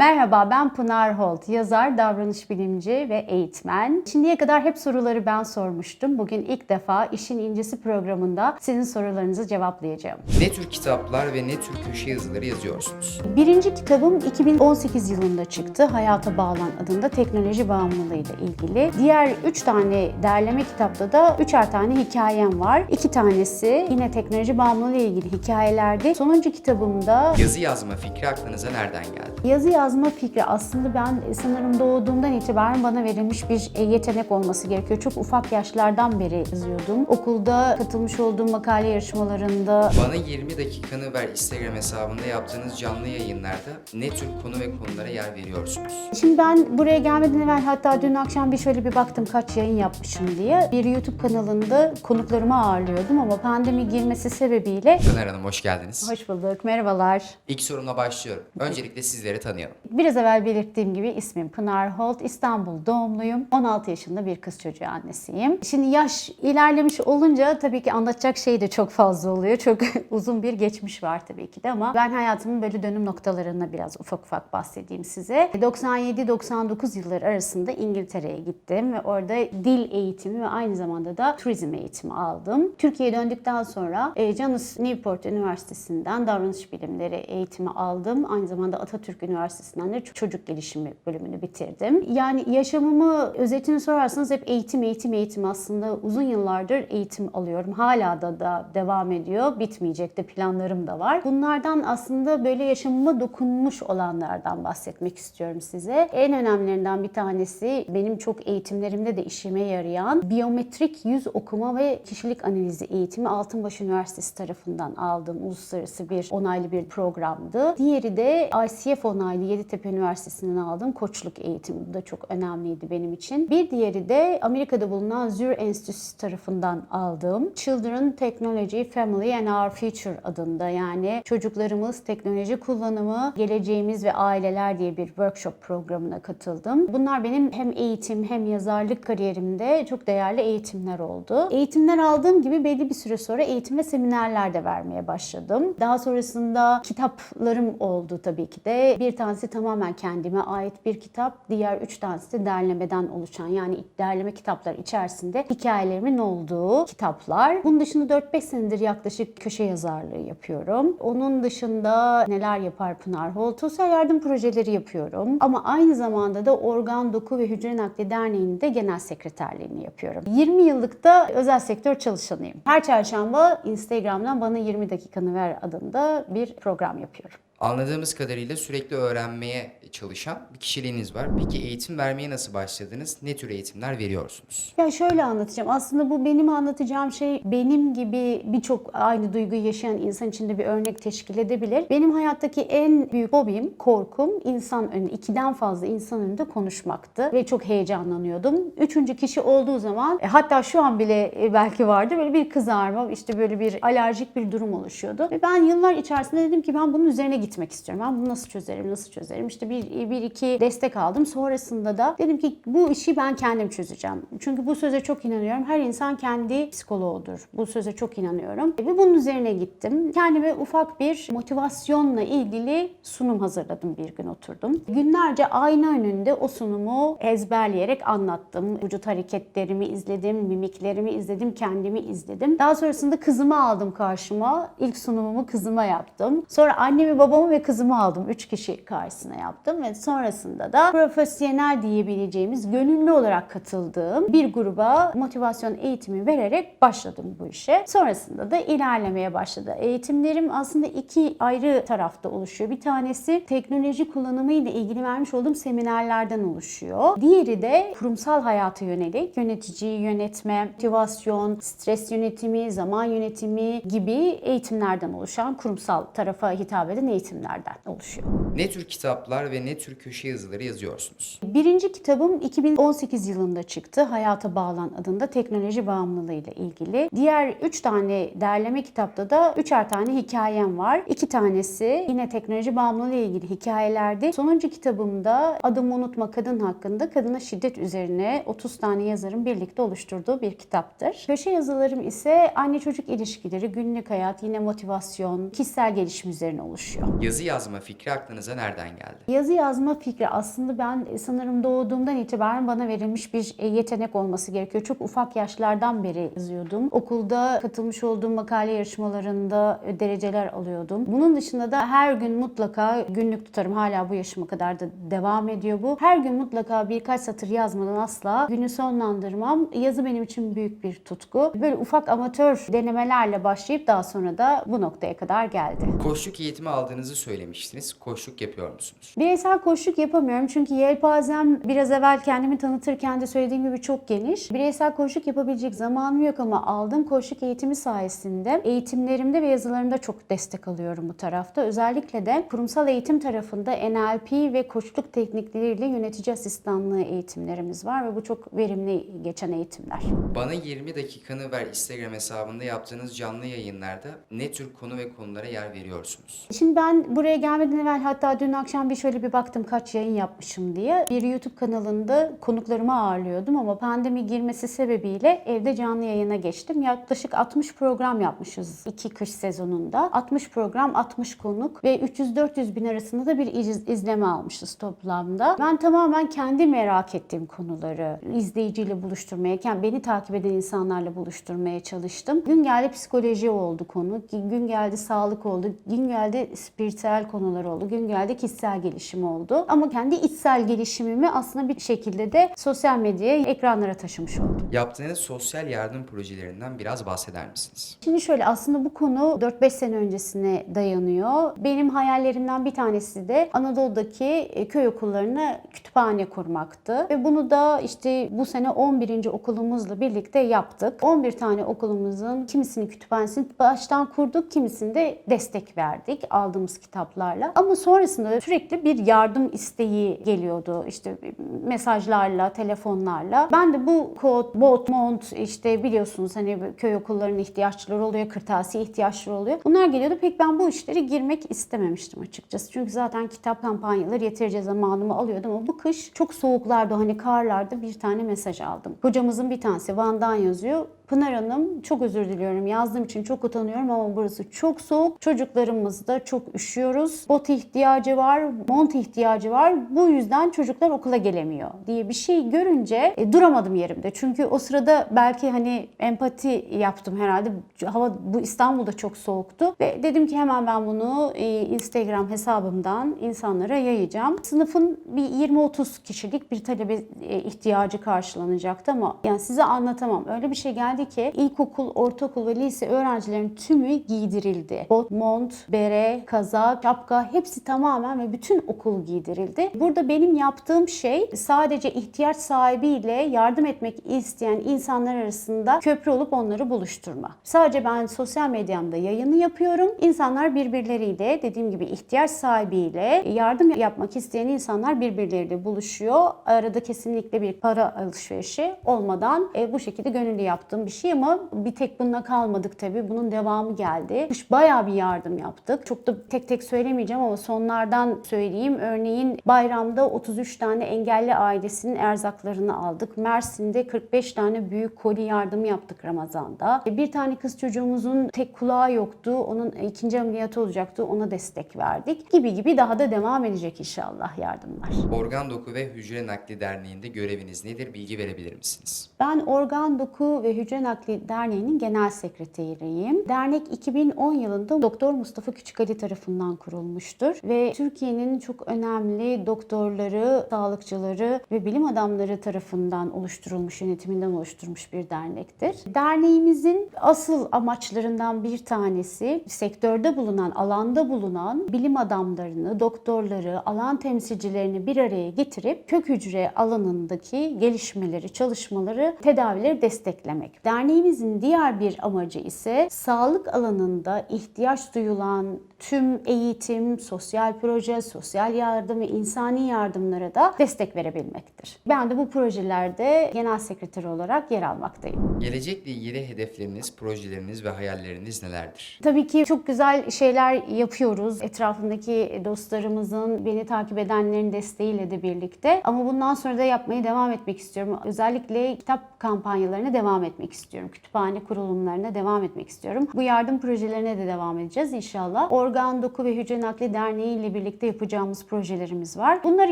Merhaba ben Pınar Holt, yazar, davranış bilimci ve eğitmen. Şimdiye kadar hep soruları ben sormuştum. Bugün ilk defa İşin İncesi programında sizin sorularınızı cevaplayacağım. Ne tür kitaplar ve ne tür köşe yazıları yazıyorsunuz? Birinci kitabım 2018 yılında çıktı. Hayata Bağlan adında teknoloji bağımlılığıyla ilgili. Diğer 3 tane derleme kitapta da 3'er tane hikayem var. 2 tanesi yine teknoloji bağımlılığı ile ilgili hikayelerdi. Sonuncu kitabımda Yazı yazma fikri aklınıza nereden geldi? Yazı yazma fikri aslında ben sanırım doğduğumdan itibaren bana verilmiş bir e, yetenek olması gerekiyor. Çok ufak yaşlardan beri yazıyordum. Okulda katılmış olduğum makale yarışmalarında Bana 20 dakikanı ver Instagram hesabında yaptığınız canlı yayınlarda ne tür konu ve konulara yer veriyorsunuz? Şimdi ben buraya gelmeden evvel hatta dün akşam bir şöyle bir baktım kaç yayın yapmışım diye. Bir YouTube kanalında konuklarımı ağırlıyordum ama pandemi girmesi sebebiyle Pınar Hanım hoş geldiniz. Hoş bulduk, merhabalar. İlk sorumla başlıyorum. Öncelikle sizleri tanıyalım. Biraz evvel belirttiğim gibi ismim Pınar Holt, İstanbul doğumluyum. 16 yaşında bir kız çocuğu annesiyim. Şimdi yaş ilerlemiş olunca tabii ki anlatacak şey de çok fazla oluyor. Çok uzun bir geçmiş var tabii ki de ama ben hayatımın böyle dönüm noktalarına biraz ufak ufak bahsedeyim size. 97-99 yılları arasında İngiltere'ye gittim ve orada dil eğitimi ve aynı zamanda da turizm eğitimi aldım. Türkiye'ye döndükten sonra e, Janus Newport Üniversitesi'nden davranış bilimleri eğitimi aldım. Aynı zamanda Atatürk Üniversitesi'nden de çocuk gelişimi bölümünü bitirdim. Yani yaşamımı özetini sorarsanız hep eğitim, eğitim, eğitim aslında uzun yıllardır eğitim alıyorum. Hala da da devam ediyor. Bitmeyecek de planlarım da var. Bunlardan aslında böyle yaşamıma dokunmuş olanlardan bahsetmek istiyorum size. En önemlilerinden bir tanesi benim çok eğitimlerimde de işime yarayan biyometrik yüz okuma ve kişilik analizi eğitimi Altınbaş Üniversitesi tarafından aldığım uluslararası bir onaylı bir programdı. Diğeri de ICF onaylı Yeditepe Üniversitesi'nden aldığım koçluk eğitimi. Bu da çok önemliydi benim için. Bir diğeri de Amerika'da bulunan Zür Enstitüsü tarafından aldığım Children Technology Family and Our Future adında yani çocuklarımız teknoloji kullanımı, geleceğimiz ve aileler diye bir workshop programına katıldım. Bunlar benim hem eğitim hem yazarlık kariyerimde çok değerli eğitimler oldu. Eğitimler aldığım gibi belli bir süre sonra eğitim ve seminerler de vermeye başladım. Daha sonrasında kitaplarım oldu tabii ki de. Bir tanesi tamamen kendime ait bir kitap. Diğer üç tanesi de derlemeden oluşan yani derleme kitaplar içerisinde hikayelerimin olduğu kitaplar. Bunun dışında 4-5 senedir yaklaşık köşe yazarlığı yapıyorum. Onun dışında neler yapar Pınar Holt? Sosyal yardım projeleri yapıyorum. Ama aynı zamanda da Organ Doku ve Hücre Nakli Derneği'nde genel sekreterliğini yapıyorum. 20 yıllık da özel sektör çalışanıyım. Her çarşamba Instagram'dan bana 20 dakikanı ver adında bir program yapıyorum. Anladığımız kadarıyla sürekli öğrenmeye çalışan bir kişiliğiniz var. Peki eğitim vermeye nasıl başladınız? Ne tür eğitimler veriyorsunuz? Ya şöyle anlatacağım. Aslında bu benim anlatacağım şey benim gibi birçok aynı duyguyu yaşayan insan için de bir örnek teşkil edebilir. Benim hayattaki en büyük hobim, korkum insan önünde, ikiden fazla insan önünde konuşmaktı. Ve çok heyecanlanıyordum. Üçüncü kişi olduğu zaman e, hatta şu an bile e, belki vardı böyle bir kızarma, işte böyle bir alerjik bir durum oluşuyordu. Ve ben yıllar içerisinde dedim ki ben bunun üzerine gitmek istiyorum. Ben bunu nasıl çözerim, nasıl çözerim? İşte bir, bir iki destek aldım. Sonrasında da dedim ki bu işi ben kendim çözeceğim. Çünkü bu söze çok inanıyorum. Her insan kendi psikoloğudur. Bu söze çok inanıyorum. Ve bunun üzerine gittim. Kendime ufak bir motivasyonla ilgili sunum hazırladım bir gün oturdum. Günlerce ayna önünde o sunumu ezberleyerek anlattım. Vücut hareketlerimi izledim, mimiklerimi izledim, kendimi izledim. Daha sonrasında kızımı aldım karşıma. İlk sunumumu kızıma yaptım. Sonra annemi, babamı ve kızımı aldım. Üç kişi karşısına yaptım ve sonrasında da profesyonel diyebileceğimiz gönüllü olarak katıldığım bir gruba motivasyon eğitimi vererek başladım bu işe. Sonrasında da ilerlemeye başladı. Eğitimlerim aslında iki ayrı tarafta oluşuyor. Bir tanesi teknoloji kullanımı ile ilgili vermiş olduğum seminerlerden oluşuyor. Diğeri de kurumsal hayata yönelik yöneticiyi yönetme, motivasyon, stres yönetimi, zaman yönetimi gibi eğitimlerden oluşan kurumsal tarafa hitap eden eğitimlerden oluşuyor. Ne tür kitaplar ve ne tür köşe yazıları yazıyorsunuz? Birinci kitabım 2018 yılında çıktı. Hayata Bağlan adında teknoloji bağımlılığı ile ilgili. Diğer 3 tane derleme kitapta da 3'er tane hikayem var. 2 tanesi yine teknoloji bağımlılığı ile ilgili hikayelerdi. Sonuncu kitabımda Adımı Unutma Kadın hakkında kadına şiddet üzerine 30 tane yazarın birlikte oluşturduğu bir kitaptır. Köşe yazılarım ise anne çocuk ilişkileri, günlük hayat, yine motivasyon, kişisel gelişim üzerine oluşuyor. Yazı yazma fikri aklınıza nereden geldi? Yazı yazma fikri aslında ben sanırım doğduğumdan itibaren bana verilmiş bir yetenek olması gerekiyor. Çok ufak yaşlardan beri yazıyordum. Okulda katılmış olduğum makale yarışmalarında dereceler alıyordum. Bunun dışında da her gün mutlaka günlük tutarım. Hala bu yaşıma kadar da devam ediyor bu. Her gün mutlaka birkaç satır yazmadan asla günü sonlandırmam. Yazı benim için büyük bir tutku. Böyle ufak amatör denemelerle başlayıp daha sonra da bu noktaya kadar geldi. Koçluk eğitimi aldığınızı söylemiştiniz. Koçluk yapıyor musunuz? Bireysel koçluk yapamıyorum çünkü yelpazem biraz evvel kendimi tanıtırken de söylediğim gibi çok geniş. Bireysel koçluk yapabilecek zamanım yok ama aldığım koçluk eğitimi sayesinde eğitimlerimde ve yazılarımda çok destek alıyorum bu tarafta. Özellikle de kurumsal eğitim tarafında NLP ve koçluk teknikleriyle yönetici asistanlığı eğitimlerimiz var ve bu çok verimli geçen eğitimler. Bana 20 dakikanı ver Instagram hesabında yaptığınız canlı yayınlarda ne tür konu ve konulara yer veriyorsunuz? Şimdi ben buraya gelmeden evvel hatta dün akşam bir şöyle bir baktım kaç yayın yapmışım diye. Bir YouTube kanalında konuklarımı ağırlıyordum ama pandemi girmesi sebebiyle evde canlı yayına geçtim. Yaklaşık 60 program yapmışız iki kış sezonunda. 60 program, 60 konuk ve 300-400 bin arasında da bir iz- izleme almışız toplamda. Ben tamamen kendi merak ettiğim konuları izleyiciyle buluşturmaya, kend- beni takip eden insanlarla buluşturmaya çalıştım. Gün geldi psikoloji oldu konu, gün geldi sağlık oldu, gün geldi spiritüel konular oldu, gün geldi kişisel gelişim oldu. Ama kendi içsel gelişimimi aslında bir şekilde de sosyal medyaya, ekranlara taşımış oldum. Yaptığınız sosyal yardım projelerinden biraz bahseder misiniz? Şimdi şöyle aslında bu konu 4-5 sene öncesine dayanıyor. Benim hayallerimden bir tanesi de Anadolu'daki e, köy okullarına kütüphane kurmaktı. Ve bunu da işte bu sene 11. okulumuzla birlikte yaptık. 11 tane okulumuzun kimisini kütüphanesini baştan kurduk, kimisini de destek verdik aldığımız kitaplarla. Ama sonrasında sürekli bir yardım isteği geliyordu. İşte mesajlarla, telefonlarla. Ben de bu kod, bot, mont işte biliyorsunuz hani köy okullarının ihtiyaçları oluyor, kırtasiye ihtiyaçları oluyor. Bunlar geliyordu. Pek ben bu işlere girmek istememiştim açıkçası. Çünkü zaten kitap kampanyaları yeterince zamanımı alıyordu ama bu kış çok soğuklardı hani karlarda bir tane mesaj aldım. Hocamızın bir tanesi Van'dan yazıyor. Pınar Hanım çok özür diliyorum. Yazdığım için çok utanıyorum ama burası çok soğuk. Çocuklarımız da çok üşüyoruz. Bot ihtiyacı var, mont ihtiyacı var. Bu yüzden çocuklar okula gelemiyor diye bir şey görünce e, duramadım yerimde. Çünkü o sırada belki hani empati yaptım herhalde. Hava bu İstanbul'da çok soğuktu ve dedim ki hemen ben bunu e, Instagram hesabımdan insanlara yayacağım. Sınıfın bir 20-30 kişilik bir talebe e, ihtiyacı karşılanacaktı ama yani size anlatamam. Öyle bir şey geldi ki ilkokul, ortaokul ve lise öğrencilerin tümü giydirildi. Bot, mont, bere, kazak, şapka hepsi tamamen ve bütün okul giydirildi. Burada benim yaptığım şey sadece ihtiyaç sahibiyle yardım etmek isteyen insanlar arasında köprü olup onları buluşturma. Sadece ben sosyal medyamda yayını yapıyorum. İnsanlar birbirleriyle dediğim gibi ihtiyaç sahibiyle yardım yapmak isteyen insanlar birbirleriyle buluşuyor. Arada kesinlikle bir para alışverişi olmadan e, bu şekilde gönüllü yaptığım bir şey ama bir tek bununla kalmadık tabii. Bunun devamı geldi. Kış bayağı bir yardım yaptık. Çok da tek tek söylemeyeceğim ama sonlardan söyleyeyim. Örneğin bayramda 33 tane engelli ailesinin erzaklarını aldık. Mersin'de 45 tane büyük koli yardımı yaptık Ramazan'da. Bir tane kız çocuğumuzun tek kulağı yoktu. Onun ikinci ameliyatı olacaktı. Ona destek verdik. Gibi gibi daha da devam edecek inşallah yardımlar. Organ Doku ve Hücre Nakli Derneği'nde göreviniz nedir? Bilgi verebilir misiniz? Ben Organ Doku ve Hücre Nakli Derneği'nin genel sekreteriyim. Dernek 2010 yılında Doktor Mustafa Küçükali tarafından kurulmuştur ve Türkiye'nin çok önemli doktorları, sağlıkçıları ve bilim adamları tarafından oluşturulmuş, yönetiminden oluşturmuş bir dernektir. Derneğimizin asıl amaçlarından bir tanesi sektörde bulunan, alanda bulunan bilim adamlarını, doktorları, alan temsilcilerini bir araya getirip kök hücre alanındaki gelişmeleri, çalışmaları, tedavileri desteklemek. Derneğimizin diğer bir amacı ise sağlık alanında ihtiyaç duyulan tüm eğitim, sosyal proje, sosyal yardım ve insani yardımlara da destek verebilmektir. Ben de bu projelerde genel sekreter olarak yer almaktayım. Gelecekle ilgili hedefleriniz, projeleriniz ve hayalleriniz nelerdir? Tabii ki çok güzel şeyler yapıyoruz. Etrafındaki dostlarımızın, beni takip edenlerin desteğiyle de birlikte. Ama bundan sonra da yapmaya devam etmek istiyorum. Özellikle kitap kampanyalarına devam etmek etmek istiyorum. Kütüphane kurulumlarına devam etmek istiyorum. Bu yardım projelerine de devam edeceğiz inşallah. Organ, Doku ve Hücre Nakli Derneği ile birlikte yapacağımız projelerimiz var. Bunları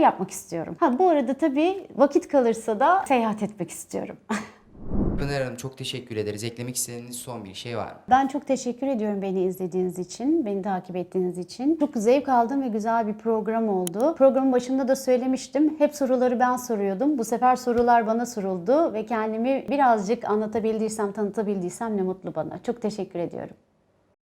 yapmak istiyorum. Ha bu arada tabii vakit kalırsa da seyahat etmek istiyorum. Pınar Hanım çok teşekkür ederiz. Eklemek istediğiniz son bir şey var mı? Ben çok teşekkür ediyorum beni izlediğiniz için, beni takip ettiğiniz için. Çok zevk aldım ve güzel bir program oldu. Programın başında da söylemiştim. Hep soruları ben soruyordum. Bu sefer sorular bana soruldu ve kendimi birazcık anlatabildiysem, tanıtabildiysem ne mutlu bana. Çok teşekkür ediyorum.